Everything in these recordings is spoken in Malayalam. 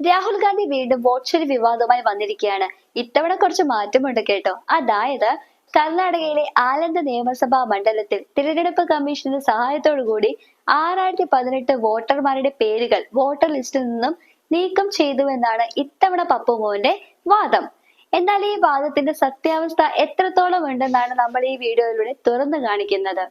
രാഹുൽ ഗാന്ധി വീണ്ടും വോട്ട്ഷെരി വിവാദവുമായി വന്നിരിക്കുകയാണ്. ഇത്തവണ കുറച്ച് മാറ്റമുണ്ട് കേട്ടോ. അതായത് കർണാടകയിലെ ആലന്ദ നിയമസഭാ മണ്ഡലത്തിൽ തിരഞ്ഞെടുപ്പ് കമ്മീഷന്റെ സഹായത്തോടുകൂടി ആറായിരത്തി പതിനെട്ട് വോട്ടർമാരുടെ പേരുകൾ വോട്ടർ ലിസ്റ്റിൽ നിന്നും നീക്കം ചെയ്തുവെന്നാണ് ഇത്തവണ പപ്പുമോന്റെ വാദം. എന്നാൽ ഈ വാദത്തിന്റെ സത്യാവസ്ഥ എത്രത്തോളം ഉണ്ടെന്നാണ് നമ്മൾ ഈ വീഡിയോയിലൂടെ തുറന്നു കാണിക്കുന്നത്.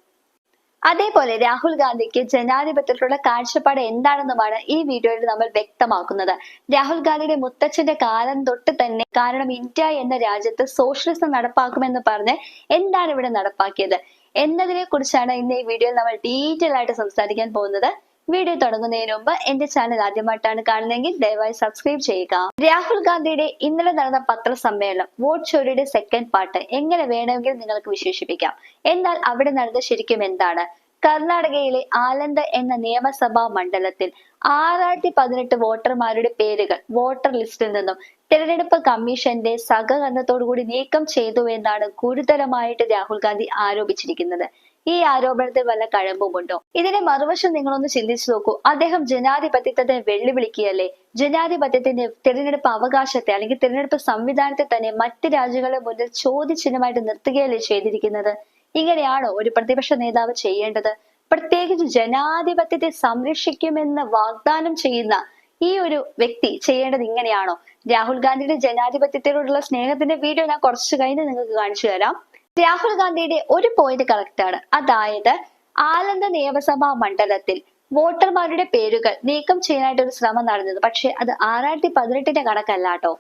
അതേപോലെ രാഹുൽ ഗാന്ധിക്ക് ജനാധിപത്യത്തിലുള്ള കാഴ്ചപ്പാട് എന്താണെന്നുമാണ് ഈ വീഡിയോയിൽ നമ്മൾ വ്യക്തമാക്കുന്നത്. രാഹുൽ ഗാന്ധിയുടെ മുത്തച്ഛന്റെ കാലം തൊട്ട് തന്നെ കാരണം ഇന്ത്യ എന്ന രാജ്യത്ത് സോഷ്യലിസം നടപ്പാക്കുമെന്ന് പറഞ്ഞ് എന്താണ് ഇവിടെ നടപ്പാക്കിയത്? എന്നതിനെ കുറിച്ചാണ് ഇന്ന് ഈ വീഡിയോയിൽ നമ്മൾ ഡീറ്റെയിൽ ആയിട്ട് സംസാരിക്കാൻ പോകുന്നത്. വീഡിയോ തുടങ്ങുന്നതിന് മുമ്പ് എന്റെ ചാനൽ ആദ്യമായിട്ടാണ് കാണുന്നതെങ്കിൽ ദയവായി സബ്സ്ക്രൈബ് ചെയ്യുക. രാഹുൽ ഗാന്ധിയുടെ ഇന്നലെ നടന്ന പത്രസമ്മേളനം വോട്ട് ചോരിയുടെ സെക്കൻഡ് പാർട്ട് എങ്ങനെ വേണമെങ്കിൽ നിങ്ങൾക്ക് വിശേഷിപ്പിക്കാം. എന്നാൽ അവിടെ നടന്നത് ശരിക്കും എന്താണ്? കർണാടകയിലെ ആലന്ദ എന്ന നിയമസഭാ മണ്ഡലത്തിൽ ആറായിരത്തി പതിനെട്ട് വോട്ടർമാരുടെ പേരുകൾ വോട്ടർ ലിസ്റ്റിൽ നിന്നും തെരഞ്ഞെടുപ്പ് കമ്മീഷന്റെ സഹകരണത്തോടുകൂടി നീക്കം ചെയ്തു എന്നാണ് ഗുരുതരമായിട്ട് രാഹുൽ ഗാന്ധി ആരോപിച്ചിരിക്കുന്നത്. ഈ ആരോപണത്തിൽ വല്ല കഴമ്പുമുണ്ടോ ഇതിനെ മറുവശം നിങ്ങളൊന്ന് ചിന്തിച്ചു നോക്കൂ. അദ്ദേഹം ജനാധിപത്യത്തെ വെല്ലുവിളിക്കുകയല്ലേ? ജനാധിപത്യത്തിന്റെ തിരഞ്ഞെടുപ്പ് അവകാശത്തെ അല്ലെങ്കിൽ തിരഞ്ഞെടുപ്പ് സംവിധാനത്തെ തന്നെ മറ്റ് രാജ്യങ്ങളെ മുന്നിൽ ചോദ്യചിഹ്നമായിട്ട് നിർത്തുകയല്ലേ ചെയ്തിരിക്കുന്നത്? ഇങ്ങനെയാണോ ഒരു പ്രതിപക്ഷ നേതാവ് ചെയ്യേണ്ടത്? പ്രത്യേകിച്ച് ജനാധിപത്യത്തെ സംരക്ഷിക്കുമെന്ന് വാഗ്ദാനം ചെയ്യുന്ന ഈ ഒരു വ്യക്തി ചെയ്യേണ്ടത് ഇങ്ങനെയാണോ? രാഹുൽ ഗാന്ധിയുടെ ജനാധിപത്യത്തോടുള്ള സ്നേഹത്തിന്റെ വീഡിയോ ഞാൻ കുറച്ചു കഴിഞ്ഞ് നിങ്ങൾക്ക് കാണിച്ചു തരാം. രാഹുൽ ഗാന്ധിയുടെ ഒരു പോയിന്റ് കറക്റ്റ് ആണ്. അതായത് ആലന്ദ നിയമസഭാ മണ്ഡലത്തിൽ വോട്ടർമാരുടെ പേരുകൾ നീക്കം ചെയ്യാനായിട്ട് ഒരു ശ്രമം നടന്നത്. പക്ഷെ അത് ആറായിരത്തി പതിനെട്ടിന്റെ കണക്കല്ല കേട്ടോ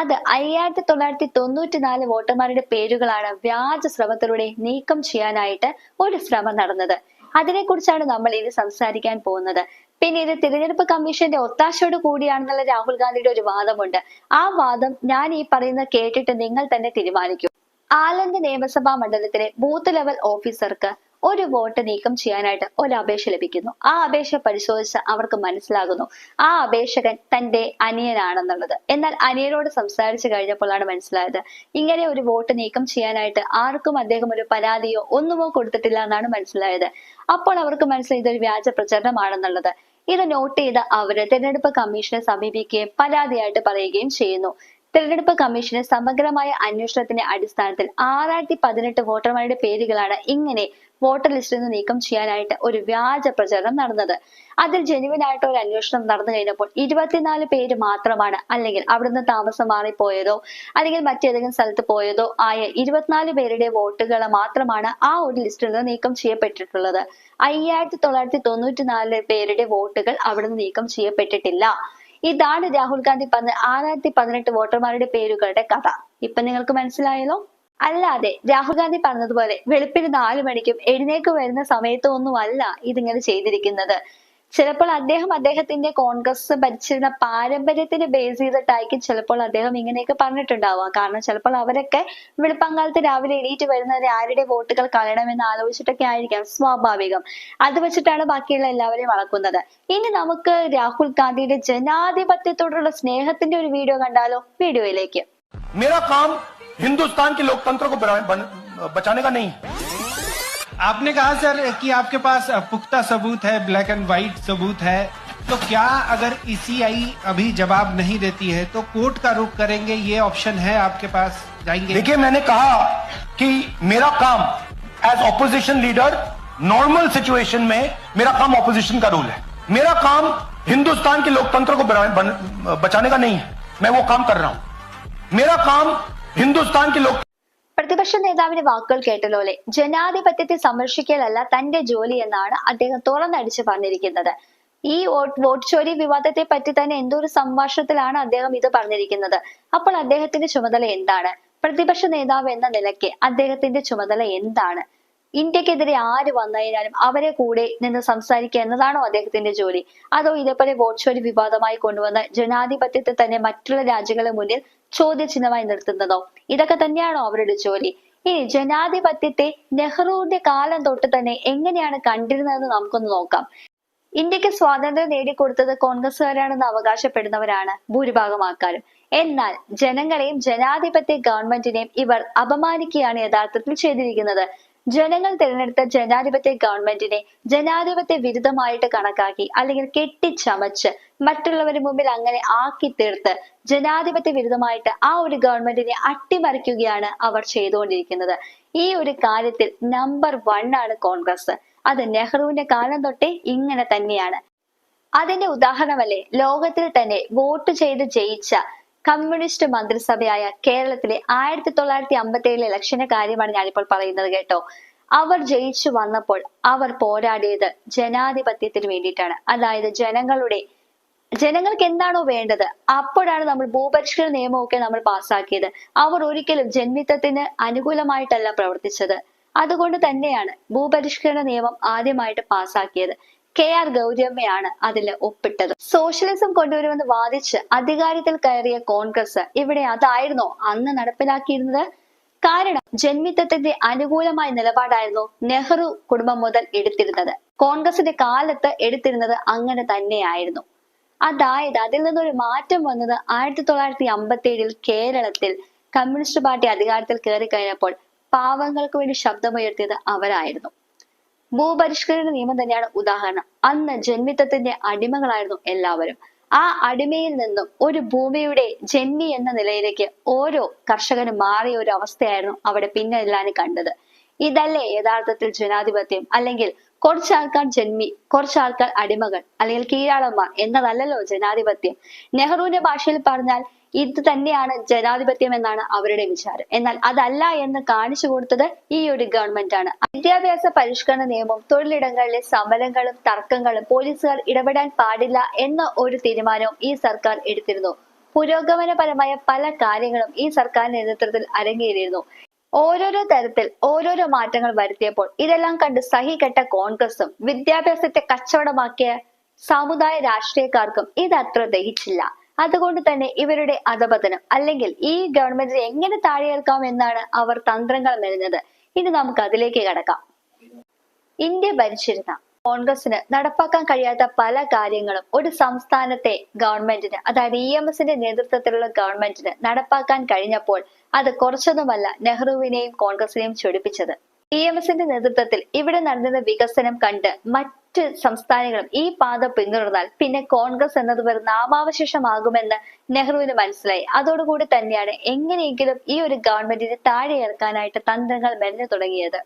അത് അയ്യായിരത്തി തൊള്ളായിരത്തി തൊണ്ണൂറ്റി നാല് വോട്ടർമാരുടെ പേരുകളാണ് വ്യാജ ശ്രമത്തിലൂടെ നീക്കം ചെയ്യാനായിട്ട് ഒരു ശ്രമം നടന്നത്. അതിനെക്കുറിച്ചാണ് നമ്മൾ ഇനി സംസാരിക്കാൻ പോകുന്നത്. പിന്നെ ഇത് തിരഞ്ഞെടുപ്പ് കമ്മീഷന്റെ ഒത്താശയോട് കൂടിയാണെന്നുള്ള രാഹുൽ ഗാന്ധിയുടെ ഒരു വാദമുണ്ട്. ആ വാദം ഞാൻ ഈ പറയുന്നത് കേട്ടിട്ട് നിങ്ങൾ തന്നെ തീരുമാനിക്കും. ആലന്ദ നിയമസഭാ മണ്ഡലത്തിലെ ബൂത്ത് ലെവൽ ഓഫീസർക്ക് ഒരു വോട്ട് നീക്കം ചെയ്യാനായിട്ട് ഒരു അപേക്ഷ ലഭിക്കുന്നു. ആ അപേക്ഷ പരിശോധിച്ച് അവർക്ക് മനസ്സിലാകുന്നു. ആ അപേക്ഷകൻ തന്റെ അനിയനാണെന്നുള്ളത്. എന്നാൽ അനിയനോട് സംസാരിച്ചു കഴിഞ്ഞപ്പോഴാണ് മനസ്സിലായത്. ഇങ്ങനെ ഒരു വോട്ട് നീക്കം ചെയ്യാനായിട്ട് ആർക്കും അദ്ദേഹം ഒരു പരാതിയോ ഒന്നുമോ കൊടുത്തിട്ടില്ല എന്നാണ് മനസ്സിലായത്. അപ്പോൾ അവർക്ക് മനസ്സിലായി ഇതൊരു വ്യാജ പ്രചരണമാണെന്നുള്ളത്. ഇത് നോട്ട് ചെയ്ത് അവർ തിരഞ്ഞെടുപ്പ് കമ്മീഷനെ സമീപിക്കുകയും പരാതിയായിട്ട് പറയുകയും ചെയ്യുന്നു. തിരഞ്ഞെടുപ്പ് കമ്മീഷന് സമഗ്രമായ അന്വേഷണത്തിന്റെ അടിസ്ഥാനത്തിൽ ആറായിരത്തി പതിനെട്ട് വോട്ടർമാരുടെ പേരുകളാണ് ഇങ്ങനെ വോട്ടർ ലിസ്റ്റിൽ നിന്ന് നീക്കം ചെയ്യാനായിട്ട് ഒരു വ്യാജ പ്രചരണം നടന്നത്. അതിൽ ജെനുവിൻ ആയിട്ട് ഒരു അന്വേഷണം നടന്നു കഴിഞ്ഞപ്പോൾ ഇരുപത്തിനാല് പേര് മാത്രമാണ് അല്ലെങ്കിൽ അവിടുന്ന് താമസം മാറിപ്പോയതോ അല്ലെങ്കിൽ മറ്റേതെങ്കിലും സ്ഥലത്ത് പോയതോ ആയ ഇരുപത്തിനാല് പേരുടെ വോട്ടുകൾ മാത്രമാണ് ആ ഒരു ലിസ്റ്റിൽ നിന്ന് നീക്കം ചെയ്യപ്പെട്ടിട്ടുള്ളത്. അയ്യായിരത്തി തൊള്ളായിരത്തി തൊണ്ണൂറ്റി നാല് പേരുടെ വോട്ടുകൾ അവിടുന്ന് നീക്കം ചെയ്യപ്പെട്ടിട്ടില്ല. ഇതാണ് രാഹുൽ ഗാന്ധി ആറായിരത്തി പതിനെട്ട് വോട്ടർമാരുടെ പേരുകളുടെ കഥ. ഇപ്പൊ നിങ്ങൾക്ക് മനസ്സിലായല്ലോ? അല്ലാതെ രാഹുൽ ഗാന്ധി പറഞ്ഞതുപോലെ വെളുപ്പിന് നാലു മണിക്കും എഴുന്നേക്ക് വരുന്ന സമയത്തും ഒന്നും അല്ല ഇതിങ്ങനെ ചെയ്തിരിക്കുന്നത്. ചിലപ്പോൾ അദ്ദേഹം അദ്ദേഹത്തിന്റെ കോൺഗ്രസ് ഭരിച്ചിരുന്ന പാരമ്പര്യത്തിന് ബേസ് ചെയ്തിട്ടായിരിക്കും ചിലപ്പോൾ അദ്ദേഹം ഇങ്ങനെയൊക്കെ പറഞ്ഞിട്ടുണ്ടാവുക കാരണം ചിലപ്പോൾ അവരൊക്കെ വെളുപ്പങ്കാലത്ത് രാവിലെ എണീറ്റ് വരുന്നത് ആരുടെ വോട്ടുകൾ കളയണമെന്ന് ആലോചിച്ചിട്ടൊക്കെ ആയിരിക്കാം സ്വാഭാവികം അത് വെച്ചിട്ടാണ് ബാക്കിയുള്ള എല്ലാവരെയും അളക്കുന്നത് ഇനി നമുക്ക് രാഹുൽ ഗാന്ധിയുടെ ജനാധിപത്യത്തോടുള്ള സ്നേഹത്തിന്റെ ഒരു വീഡിയോ കണ്ടാലോ വീഡിയോയിലേക്ക് मेरा काम हिंदुस्तान के लोकतंत्र को बना- बन- बचाने का नहीं है आपने कहा, सर, कि आपके पास पुख्ता सबूत है, ब्लैक एंड व्हाइट सबूत है। तो क्या अगर ईसीआई अभी जवाब नहीं देती है तो कोर्ट का रुख करेंगे? ये ऑप्शन है आपके पास। जाएँगे। देखिए, मैंने कहा कि मेरा काम as opposition leader normal situation में मेरा काम ऑपोजिशन का रोल है। मेरा काम हिंदुस्तान के लोकतंत्र को बचाने का नहीं है। मैं वो काम कर रहा हूँ। मेरा काम हिंदुस्तान के लोक പ്രതിപക്ഷ നേതാവിന്റെ വാക്കുകൾ കേട്ടല്ലോ ജനാധിപത്യത്തെ സംരക്ഷിക്കലല്ല തന്റെ ജോലി എന്നാണ് അദ്ദേഹം തുറന്നടിച്ച് പറഞ്ഞിരിക്കുന്നത്. ഈ വോട്ട് വോട്ട് ചോരി വിവാദത്തെ പറ്റി തന്നെ എന്തോ ഒരു സംഭാഷണത്തിലാണ് അദ്ദേഹം ഇത് പറഞ്ഞിരിക്കുന്നത്? അപ്പോൾ അദ്ദേഹത്തിന്റെ ചുമതല എന്താണ്? പ്രതിപക്ഷ നേതാവ് എന്ന നിലയ്ക്ക് അദ്ദേഹത്തിന്റെ ചുമതല എന്താണ്? ഇന്ത്യക്കെതിരെ ആര് വന്നതിനാലും അവരെ കൂടെ നിന്ന് സംസാരിക്കുക എന്നതാണോ അദ്ദേഹത്തിന്റെ ജോലി? അതോ ഇതേപോലെ വോട്ട് ചോരി വിവാദമായി കൊണ്ടുവന്ന് ജനാധിപത്യത്തെ തന്നെ മറ്റുള്ള രാജ്യങ്ങളുടെ മുന്നിൽ ചോദ്യചിഹ്നമായി നിർത്തുന്നതോ ഇതൊക്കെ തന്നെയാണോ അവരുടെ ജോലി? ഇനി ജനാധിപത്യത്തെ നെഹ്റുവിന്റെ കാലം തൊട്ട് തന്നെ എങ്ങനെയാണ് കണ്ടിരുന്നതെന്ന് നമുക്കൊന്ന് നോക്കാം. ഇന്ത്യയ്ക്ക് സ്വാതന്ത്ര്യം നേടിക്കൊടുത്തത് കോൺഗ്രസ്സുകാരാണെന്ന് അവകാശപ്പെടുന്നവരാണ് ഭൂരിഭാഗം ആൾക്കാരും എന്നാൽ ജനങ്ങളെയും ജനാധിപത്യ ഗവൺമെന്റിനെയും ഇവർ അപമാനിക്കുകയാണ് യഥാർത്ഥത്തിൽ ചെയ്തിരിക്കുന്നത്. ജനങ്ങൾ തിരഞ്ഞെടുത്ത ജനാധിപത്യ ഗവൺമെന്റിനെ ജനാധിപത്യ വിരുദ്ധമായിട്ട് കണക്കാക്കി അല്ലെങ്കിൽ കെട്ടിച്ചമച്ച് മറ്റുള്ളവരുടെ മുമ്പിൽ അങ്ങനെ ആക്കി തീർത്ത് ജനാധിപത്യ വിരുദ്ധമായിട്ട് ആ ഒരു ഗവൺമെന്റിനെ അട്ടിമറിക്കുകയാണ് അവർ ചെയ്തുകൊണ്ടിരിക്കുന്നത്. ഈ ഒരു കാര്യത്തിൽ നമ്പർ വൺ ആണ് കോൺഗ്രസ്. അത് നെഹ്റുവിന്റെ കാലം തൊട്ടേ ഇങ്ങനെ തന്നെയാണ്. അതിന്റെ ഉദാഹരണമല്ലേ? ലോകത്തിൽ തന്നെ വോട്ട് ചെയ്ത് ജയിച്ച കമ്മ്യൂണിസ്റ്റ് മന്ത്രിസഭയായ കേരളത്തിലെ ആയിരത്തി തൊള്ളായിരത്തി അമ്പത്തി ഏഴിലെ ഇലക്ഷന്റെ കാര്യമാണ് ഞാനിപ്പോൾ പറയുന്നത് കേട്ടോ. അവർ ജയിച്ചു വന്നപ്പോൾ അവർ പോരാടിയത് ജനാധിപത്യത്തിന് വേണ്ടിയിട്ടാണ്. അതായത് ജനങ്ങളുടെ ജനങ്ങൾക്ക് എന്താണോ വേണ്ടത് അപ്പോഴാണ് നമ്മൾ ഭൂപരിഷ്കരണ നിയമമൊക്കെ നമ്മൾ പാസ്സാക്കിയത്. അവർ ഒരിക്കലും ജന്മിത്തത്തിന് അനുകൂലമായിട്ടല്ല പ്രവർത്തിച്ചത്. അതുകൊണ്ട് തന്നെയാണ് ഭൂപരിഷ്കരണ നിയമം ആദ്യമായിട്ട് പാസ്സാക്കിയത്. കെ ആർ ഗൗരിയമ്മയാണ് അതിൽ ഒപ്പിട്ടത്. സോഷ്യലിസം കൊണ്ടുവരുമെന്ന് വാദിച്ച് അധികാരത്തിൽ കയറിയ കോൺഗ്രസ് ഇവിടെ അതായിരുന്നോ അന്ന് നടപ്പിലാക്കിയിരുന്നത്. കാരണം ജന്മിത്വത്തിന്റെ അനുകൂലമായ നിലപാടായിരുന്നു നെഹ്റു കുടുംബം മുതൽ എടുത്തിരുന്നത്. കോൺഗ്രസിന്റെ കാലത്ത് എടുത്തിരുന്നത് അങ്ങനെ തന്നെയായിരുന്നു. അതായത് അതിൽ നിന്നൊരു മാറ്റം വന്നത് ആയിരത്തി തൊള്ളായിരത്തി അമ്പത്തി ഏഴിൽ കേരളത്തിൽ കമ്മ്യൂണിസ്റ്റ് പാർട്ടി അധികാരത്തിൽ കയറി കഴിഞ്ഞപ്പോൾ പാവങ്ങൾക്ക് വേണ്ടി ശബ്ദമുയർത്തിയത് അവരായിരുന്നു. ഭൂപരിഷ്കരണ നിയമം തന്നെയാണ് ഉദാഹരണം. അന്ന് ജന്മിത്തത്തിന്റെ അടിമകളായിരുന്നു എല്ലാവരും. ആ അടിമയിൽ നിന്നും ഒരു ഭൂമിയുടെ ജന്മി എന്ന നിലയിലേക്ക് ഓരോ കർഷകനും മാറിയ ഒരു അവസ്ഥയായിരുന്നു അവിടെ പിന്നെ എല്ലാവരും കണ്ടത്. ഇതല്ലേ യഥാർത്ഥത്തിൽ ജനാധിപത്യം? അല്ലെങ്കിൽ കുറച്ച് ആൾക്കാർ ജന്മി കുറച്ചാൾക്കാർ അടിമകൾ അല്ലെങ്കിൽ കീഴാളന്മാർ എന്നതല്ലല്ലോ ജനാധിപത്യം. നെഹ്റുവിന്റെ ഭാഷയിൽ പറഞ്ഞാൽ ഇത് തന്നെയാണ് ജനാധിപത്യം എന്നാണ് അവരുടെ വിചാരം. എന്നാൽ അതല്ല എന്ന് കാണിച്ചു കൊടുത്തത് ഈ ഒരു ഗവൺമെന്റ് ആണ്. വിദ്യാഭ്യാസ പരിഷ്കരണ നിയമം തൊഴിലിടങ്ങളിലെ സമരങ്ങളും തർക്കങ്ങളും പോലീസുകാർ ഇടപെടാൻ പാടില്ല എന്ന ഒരു തീരുമാനവും ഈ സർക്കാർ എടുത്തിരുന്നു. പുരോഗമനപരമായ പല കാര്യങ്ങളും ഈ സർക്കാർ നേതൃത്വത്തിൽ അരങ്ങേറിയിരുന്നു. ഓരോരോ തരത്തിൽ ഓരോരോ മാറ്റങ്ങൾ വരുത്തിയപ്പോൾ ഇതെല്ലാം കണ്ട് സഹികെട്ട കോൺഗ്രസും വിദ്യാഭ്യാസത്തെ കച്ചവടമാക്കിയ സമുദായ രാഷ്ട്രീയക്കാർക്കും ഇത് അത്ര ദഹിച്ചില്ല. അതുകൊണ്ട് തന്നെ ഇവരുടെ അധപതനം അല്ലെങ്കിൽ ഈ ഗവൺമെന്റിനെ എങ്ങനെ താഴെയേൽക്കാം എന്നാണ് അവർ തന്ത്രങ്ങൾ മെനഞ്ഞത്. ഇനി നമുക്ക് അതിലേക്ക് കടക്കാം. ഇന്ത്യ ഭരിച്ചിരുന്ന കോൺഗ്രസിന് നടപ്പാക്കാൻ കഴിയാത്ത പല കാര്യങ്ങളും ഒരു സംസ്ഥാനത്തെ ഗവൺമെന്റിന് അതായത് ഇ എം എസിന്റെ നേതൃത്വത്തിലുള്ള ഗവൺമെന്റിന് നടപ്പാക്കാൻ കഴിഞ്ഞപ്പോൾ അത് കുറച്ചൊന്നുമല്ല നെഹ്റുവിനെയും കോൺഗ്രസിനെയും ചൊടിപ്പിച്ചത്. ഇ എം എസിന്റെ നേതൃത്വത്തിൽ ഇവിടെ നടന്ന വികസനം കണ്ട് മറ്റ് സംസ്ഥാനങ്ങളും ഈ പാത പിന്തുടർന്നാൽ പിന്നെ കോൺഗ്രസ് എന്നത് വെറും നാമാവശേഷമാകുമെന്ന് നെഹ്റുവിന് മനസ്സിലായി. അതോടുകൂടി തന്നെയാണ് എങ്ങനെയെങ്കിലും ഈ ഒരു ഗവൺമെന്റിനെ താഴെ ഇറക്കാനായിട്ട് തന്ത്രങ്ങൾ മെനഞ്ഞു തുടങ്ങിയത്.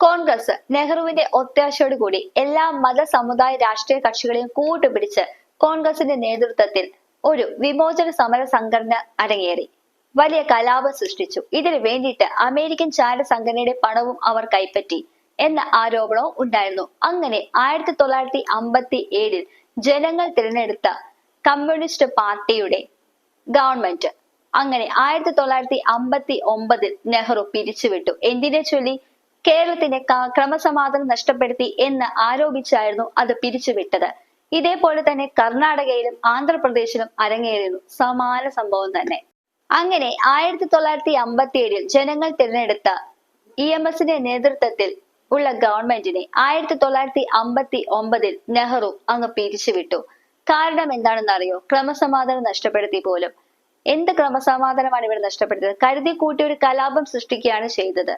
കോൺഗ്രസ് നെഹ്റുവിന്റെ ഒത്താശയോടുകൂടി എല്ലാ മത സമുദായ രാഷ്ട്രീയ കക്ഷികളെയും കൂട്ടുപിടിച്ച് കോൺഗ്രസിന്റെ നേതൃത്വത്തിൽ ഒരു വിമോചന സമര സംഘടന അരങ്ങേറി. വലിയ കലാപം സൃഷ്ടിച്ചു. ഇതിനു വേണ്ടിയിട്ട് അമേരിക്കൻ ചാര സംഘടനയുടെ പണവും അവർ കൈപ്പറ്റി എന്ന ആരോപണവും ഉണ്ടായിരുന്നു. അങ്ങനെ ആയിരത്തി തൊള്ളായിരത്തി അമ്പത്തി ഏഴിൽ ജനങ്ങൾ തിരഞ്ഞെടുത്ത കമ്മ്യൂണിസ്റ്റ് പാർട്ടിയുടെ ഗവൺമെന്റ്. അങ്ങനെ ആയിരത്തി തൊള്ളായിരത്തി അമ്പത്തി ഒമ്പതിൽ നെഹ്റു പിരിച്ചുവിട്ടു. എന്തിനെ ചൊല്ലി? കേരളത്തിന്റെ ക്രമസമാധാനം നഷ്ടപ്പെടുത്തി എന്ന് ആരോപിച്ചായിരുന്നു അത് പിരിച്ചുവിട്ടത്. ഇതേപോലെ തന്നെ കർണാടകയിലും ആന്ധ്രാപ്രദേശിലും അരങ്ങേറിയിരുന്നു സമാന സംഭവം തന്നെ. അങ്ങനെ ആയിരത്തി തൊള്ളായിരത്തി അമ്പത്തി ഏഴിൽ ജനങ്ങൾ തിരഞ്ഞെടുത്ത ഇ എം എസിന്റെ നേതൃത്വത്തിൽ ഉള്ള ഗവൺമെന്റിനെ ആയിരത്തി തൊള്ളായിരത്തി അമ്പത്തി ഒമ്പതിൽ നെഹ്റു അങ്ങ് പിരിച്ചുവിട്ടു. കാരണം എന്താണെന്ന് അറിയോ ക്രമസമാധാനം നഷ്ടപ്പെടുത്തി പോലും. എന്ത് ക്രമസമാധാനമാണ് ഇവിടെ നഷ്ടപ്പെടുത്തിയത്? കരുതി കൂട്ടി ഒരു കലാപം സൃഷ്ടിക്കുകയാണ് ചെയ്തത്.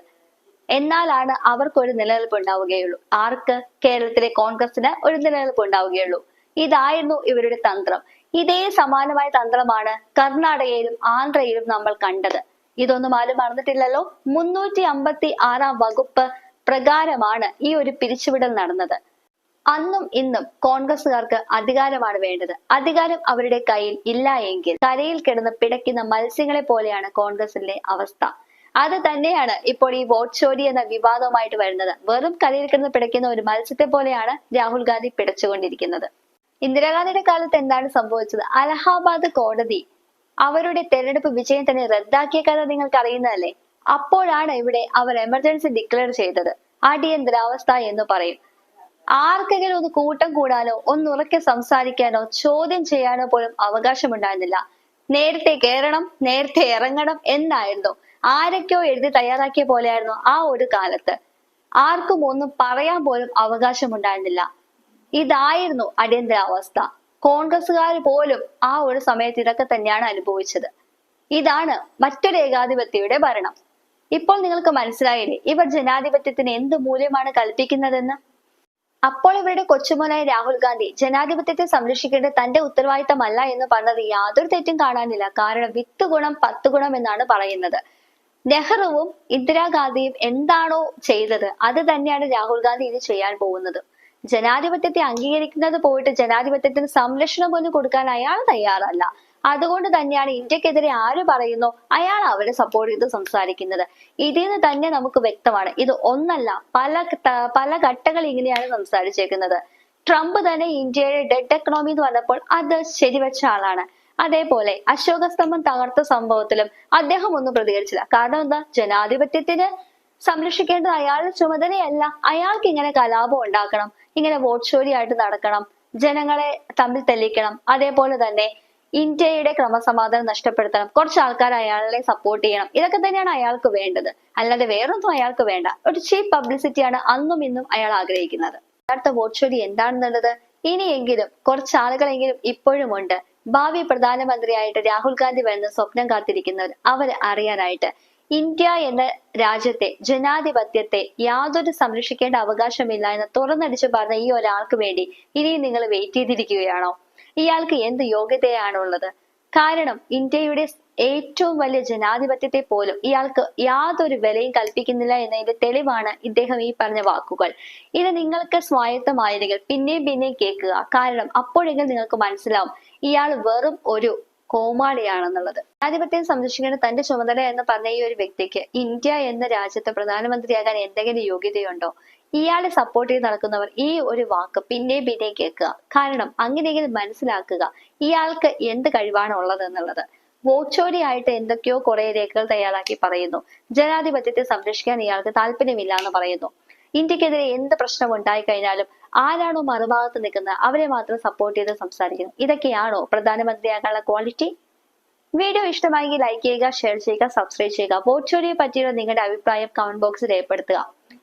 എന്നാലാണ് അവർക്കൊരു നിലനിൽപ്പ് ഉണ്ടാവുകയുള്ളൂ. ആർക്ക്? കേരളത്തിലെ കോൺഗ്രസിന് ഒരു നിലനിൽപ്പ് ഉണ്ടാവുകയുള്ളൂ. ഇതായിരുന്നു ഇവരുടെ തന്ത്രം. ഇതേ സമാനമായ തന്ത്രമാണ് കർണാടകയിലും ആന്ധ്രയിലും നമ്മൾ കണ്ടത്. ഇതൊന്നും ആരും മറന്നിട്ടില്ലല്ലോ? മുന്നൂറ്റി അമ്പത്തി ആറാം വകുപ്പ് പ്രകാരമാണ് ഈ ഒരു പിരിച്ചുവിടൽ നടന്നത്. അന്നും ഇന്നും കോൺഗ്രസുകാർക്ക് അധികാരമാണ് വേണ്ടത്. അധികാരം അവരുടെ കയ്യിൽ ഇല്ല എങ്കിൽ കരയിൽ കിടന്ന് പിടയ്ക്കുന്ന മത്സ്യങ്ങളെ പോലെയാണ് കോൺഗ്രസിന്റെ അവസ്ഥ. അത് തന്നെയാണ് ഇപ്പോൾ ഈ വോട്ട് ചോരി എന്ന വിവാദവുമായിട്ട് വരുന്നത്. വെറും കരയിൽ കിടന്ന് പിടയ്ക്കുന്ന ഒരു മത്സ്യത്തെ പോലെയാണ് രാഹുൽ ഗാന്ധി പിടച്ചുകൊണ്ടിരിക്കുന്നത്. ഇന്ദിരാഗാന്ധിയുടെ കാലത്ത് എന്താണ് സംഭവിച്ചത്? അലഹാബാദ് കോടതി അവരുടെ തെരഞ്ഞെടുപ്പ് വിജയം തന്നെ റദ്ദാക്കിയ കഥ നിങ്ങൾക്ക് അറിയുന്നതല്ലേ? അപ്പോഴാണ് ഇവിടെ അവർ എമർജൻസി ഡിക്ലെയർ ചെയ്തത്. അടിയന്തരാവസ്ഥ എന്ന് പറയും. ആർക്കെങ്കിലും ഒന്ന് കൂട്ടം കൂടാനോ ഒന്ന് ഉറക്കെ സംസാരിക്കാനോ ചോദ്യം ചെയ്യാനോ പോലും അവകാശമുണ്ടായിരുന്നില്ല. നേരത്തെ കയറണം നേരത്തെ ഇറങ്ങണം എന്നായിരുന്നു. ആരൊക്കെയോ എഴുതി തയ്യാറാക്കിയ പോലെയായിരുന്നു ആ ഒരു കാലത്ത്. ആർക്കും ഒന്നും പറയാൻ പോലും അവകാശമുണ്ടായിരുന്നില്ല. ഇതായിരുന്നു അടിയന്തരാവസ്ഥ കോൺഗ്രസ്സുകാർ പോലും ആ ഒരു സമയത്ത് ഇതൊക്കെ തന്നെയാണ് അനുഭവിച്ചത്. ഇതാണ് മറ്റൊരു ഏകാധിപത്യയുടെ ഭരണം. ഇപ്പോൾ നിങ്ങൾക്ക് മനസ്സിലായില്ലേ ഇവർ ജനാധിപത്യത്തിന് എന്ത് മൂല്യമാണ് കൽപ്പിക്കുന്നതെന്ന്? അപ്പോൾ ഇവരുടെ കൊച്ചുമോനായ രാഹുൽ ഗാന്ധി ജനാധിപത്യത്തെ സംരക്ഷിക്കേണ്ടത് തന്റെ ഉത്തരവാദിത്തമല്ല എന്ന് പറഞ്ഞത് യാതൊരു തെറ്റും കാണാനില്ല. കാരണം വിത്ത് ഗുണം പത്ത് ഗുണം എന്നാണ് പറയുന്നത്. നെഹ്റുവും ഇന്ദിരാഗാന്ധിയും എന്താണോ ചെയ്തത് അത് തന്നെയാണ് രാഹുൽ ഗാന്ധി ഇനി ചെയ്യാൻ പോകുന്നത്. ജനാധിപത്യത്തെ അംഗീകരിക്കുന്നത് പോയിട്ട് ജനാധിപത്യത്തിന് സംരക്ഷണം പോലും കൊടുക്കാൻ അയാൾ തയ്യാറല്ല. അതുകൊണ്ട് തന്നെയാണ് ഇന്ത്യക്കെതിരെ ആര് പറയുന്നു അയാൾ അവരെ സപ്പോർട്ട് ചെയ്ത് സംസാരിക്കുന്നത്. ഇതിൽ നിന്ന് തന്നെ നമുക്ക് വ്യക്തമാണ്. ഇത് ഒന്നല്ല പല പല ഘട്ടങ്ങൾ ഇങ്ങനെയാണ് സംസാരിച്ചേക്കുന്നത്. ട്രംപ് തന്നെ ഇന്ത്യയുടെ ഡെഡ് എക്കണോമി എന്ന് പറഞ്ഞപ്പോൾ അത് ശരിവെച്ച ആളാണ്. അതേപോലെ അശോകസ്തംഭം തകർത്ത സംഭവത്തിലും അദ്ദേഹം ഒന്നും പ്രതികരിച്ചില്ല. കാരണം എന്താ? ജനാധിപത്യത്തിന് സംരക്ഷിക്കേണ്ടത് അയാളുടെ ചുമതലയല്ല. അയാൾക്ക് ഇങ്ങനെ കലാപം ഉണ്ടാക്കണം. ഇങ്ങനെ വോട്ട് ചോരിയായിട്ട് നടക്കണം. ജനങ്ങളെ തമ്മിൽ തെല്ലിക്കണം അതേപോലെ തന്നെ ഇന്ത്യയുടെ ക്രമസമാധാനം നഷ്ടപ്പെടുത്തണം. കുറച്ച് ആൾക്കാർ അയാളെ സപ്പോർട്ട് ചെയ്യണം. ഇതൊക്കെ തന്നെയാണ് അയാൾക്ക് വേണ്ടത്. അല്ലാതെ വേറൊന്നും അയാൾക്ക് വേണ്ട. ഒരു ചീപ്പ് പബ്ലിസിറ്റിയാണ് അന്നും ഇന്നും അയാൾ ആഗ്രഹിക്കുന്നത്. യഥാർത്ഥ വോട്ട് ചോരി എന്താണെന്നുള്ളത് ഇനിയെങ്കിലും കുറച്ച് ആളുകളെങ്കിലും ഇപ്പോഴും ഉണ്ട്. ഭാവി പ്രധാനമന്ത്രിയായിട്ട് രാഹുൽ ഗാന്ധി വരുന്ന സ്വപ്നം കാത്തിരിക്കുന്നവർ അവർ അറിയാനായിട്ട് ഇന്ത്യ എന്ന രാജ്യത്തെ ജനാധിപത്യത്തെ യാതൊരു സംരക്ഷിക്കേണ്ട അവകാശമില്ല എന്ന് തുറന്നടിച്ചു പറഞ്ഞ ഈ ഒരാൾക്ക് വേണ്ടി ഇനിയും നിങ്ങൾ വെയിറ്റ് ചെയ്തിരിക്കുകയാണോ? ഇയാൾക്ക് എന്ത് യോഗ്യതയാണുള്ളത്? കാരണം ഇന്ത്യയുടെ ഏറ്റവും വലിയ ജനാധിപത്യത്തെ പോലും ഇയാൾക്ക് യാതൊരു വിലയും കൽപ്പിക്കുന്നില്ല എന്നതിന്റെ തെളിവാണ് ഇദ്ദേഹം ഈ പറഞ്ഞ വാക്കുകൾ. ഇത് നിങ്ങൾക്ക് സ്വായത്തമായില്ലെങ്കിൽ പിന്നെയും പിന്നെയും കേൾക്കുക. കാരണം അപ്പോഴെങ്കിലും നിങ്ങൾക്ക് മനസ്സിലാവും ഇയാൾ വെറും ഒരു കോമാളിയാണെന്നുള്ളത്. ജനാധിപത്യം സംരക്ഷിക്കേണ്ട തന്റെ ചുമതല എന്ന് പറഞ്ഞ ഈ ഒരു വ്യക്തിക്ക് ഇന്ത്യ എന്ന രാജ്യത്തെ പ്രധാനമന്ത്രിയാകാൻ എന്തെങ്കിലും യോഗ്യതയുണ്ടോ? ഇയാളെ സപ്പോർട്ട് ചെയ്ത് നടക്കുന്നവർ ഈ ഒരു വാക്ക് പിന്നെ പിന്നെയും കേൾക്കുക. കാരണം അങ്ങനെയെങ്കിലും മനസ്സിലാക്കുക ഇയാൾക്ക് എന്ത് കഴിവാണ് ഉള്ളത് എന്നുള്ളത്. വോച്ചോരിയായിട്ട് എന്തൊക്കെയോ കുറെ രേഖകൾ തയ്യാറാക്കി പറയുന്നു. ജനാധിപത്യത്തെ സംരക്ഷിക്കാൻ ഇയാൾക്ക് താല്പര്യമില്ല എന്ന് പറയുന്നു. ഇന്ത്യക്കെതിരെ എന്ത് പ്രശ്നം ഉണ്ടായി കഴിഞ്ഞാലും ആരാണോ മറുഭാഗത്ത് നിൽക്കുന്നത് അവരെ മാത്രം സപ്പോർട്ട് ചെയ്ത് സംസാരിക്കുന്നു. ഇതൊക്കെയാണോ പ്രധാനമന്ത്രിയാകാനുള്ള ക്വാളിറ്റി വീഡിയോ ഇഷ്ടമായെങ്കിൽ ലൈക്ക് ചെയ്യുക ഷെയർ ചെയ്യുക സബ്സ്ക്രൈബ് ചെയ്യുക. വോച്ചോടിയെ പറ്റിയുള്ള നിങ്ങളുടെ അഭിപ്രായം കമന്റ് ബോക്സിൽ രേഖപ്പെടുത്തുക.